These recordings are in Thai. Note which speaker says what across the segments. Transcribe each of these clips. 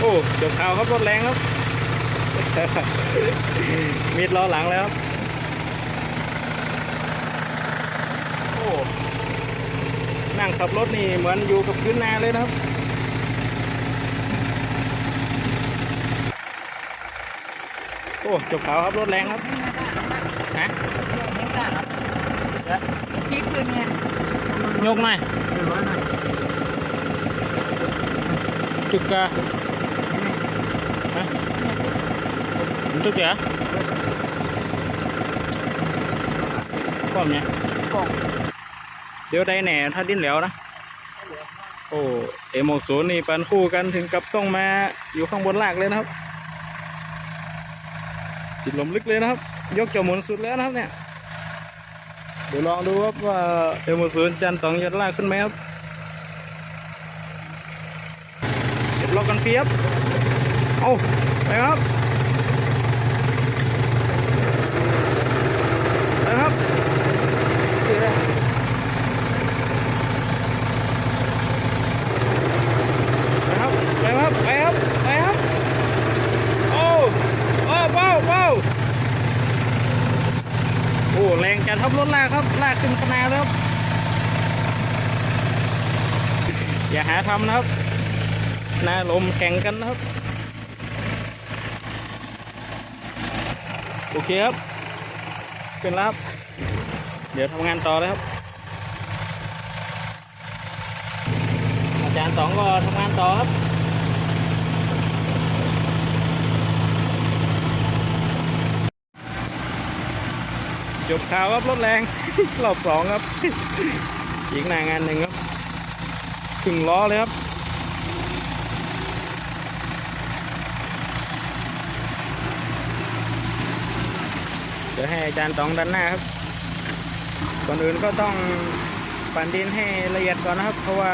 Speaker 1: โอ้เดี๋ยวข่าวครับรถแรงครับ มีดล้อหลังแล้วครับโอ้นั่งขับรถนี่เหมือนอยู่กับพื้นนาเลยนะครับโอ้จบขาวครับรถแรงครับฮะ
Speaker 2: ที่คืนเนี่ย
Speaker 1: ยกหน่อยจุกกะ แหน่ถ้าดิ้นแล้วนะโอ้เอโมศูนย์นี่ปันคู่กันถึงกับต้องมาอยู่ข้างบนลากเลยนะครับติดลมลึกเลยนะครับ ยกจมูกสุดแล้วนะครับเนี่ยเดี๋ยวลองดูครับว่าเอโมศูนย์จันตองจะลากขึ้นไหมครับเดี๋ยวล็อกกันเฟียบเอาไปครับไปครับเสียแล้ว ไปครับไปครับไปครับไปครับโอ้โอ้เบ้าเบ้าโอ้แรง จัดทับรถลากครับ ลากขึ้นขนาแล้วครับ อย่าหาทำนะครับ หนาลมแข่งกันนะครับ โอเคครับ ขึ้นแล้วครับ เดี๋ยวทำงานต่อเลยครับอาจารย์สองก็ทำงานต่อครับ จบข่าวครับรถแรง รอบสองครับอีกหน้างานหนึ่งครับถึงล้อเลยครับเดี๋ยวให้อาจารย์ตองดันหน้าครับก่อนอื่นก็ต้องปั่นดินให้ละเอียดก่อนนะครับ เพราะว่า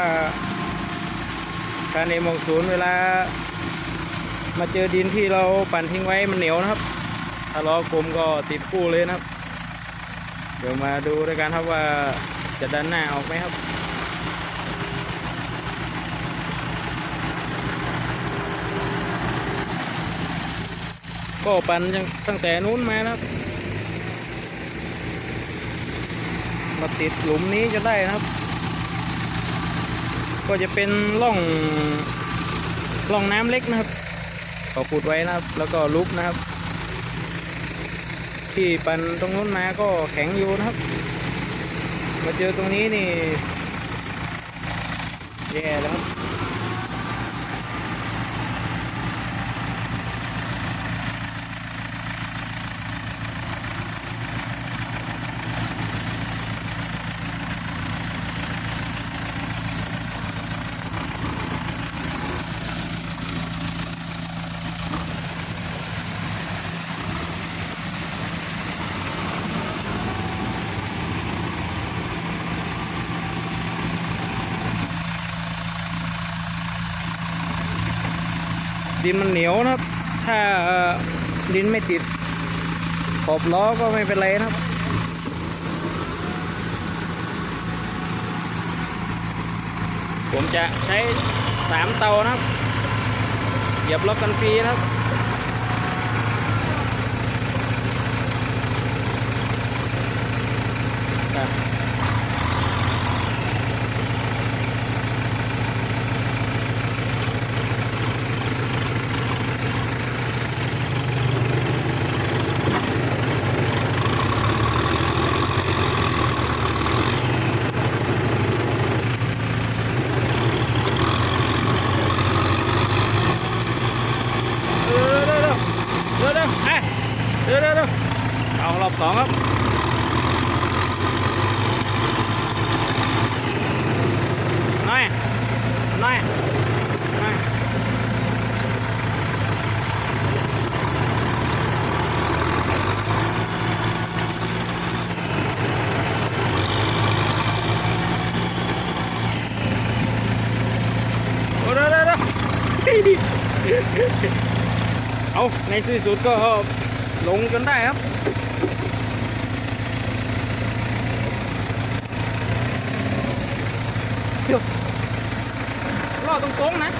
Speaker 1: การเอมงศูนย์เวลา มาเจอดินที่เราปั่นทิ้งไว้มันเหนียวนะครับ ถ้าล้อกลมก็ติดคู่เลยนะครับ เดี๋ยวมาดูด้วยกันครับว่าจะดันหน้าออกไหมครับก็ปั่นตั้งแต่นู้นมานะครับ มาติดหลุมนี้จะได้นะครับ ก็จะเป็นร่องร่องน้ำเล็กนะครับเขาขุดไว้นะครับ แล้วก็ลุกนะครับ ที่ปันตรงนู้นมาก็แข็งอยู่นะครับ มาเจอตรงนี้นี่แย่แล้วครับ ดินมันเหนียวนะครับ ถ้าดินไม่ติด ขอบล้อก็ไม่เป็นไรนะครับผมจะใช้สามเตานะครับ เหยียบล็อกกันฟรีนะครับครับ เร็วเร็วเร็วเร็วเร็วเอ้ยเร็วเร็วเร็วเอบสองครับน้อยน้อยน้อยโอ้เร็วเร็วเร็วเอาในที่สุดก็ลงจนได้ครับ เดี๋ยวล่อตรงๆนะ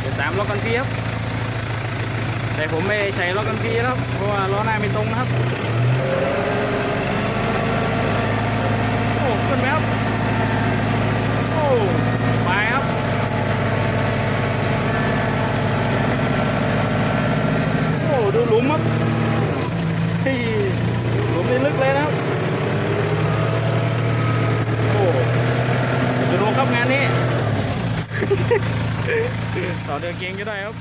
Speaker 1: เดี๋ยวสามล้อกันพี่ครับ แต่ผมไม่ใช้ล้อกันพี่แล้วเพราะว่าล้อหน้าไม่ตรงนะครับโอ้ขึ้นแล้ว ต่อเดือเก่งก็ได้ครับ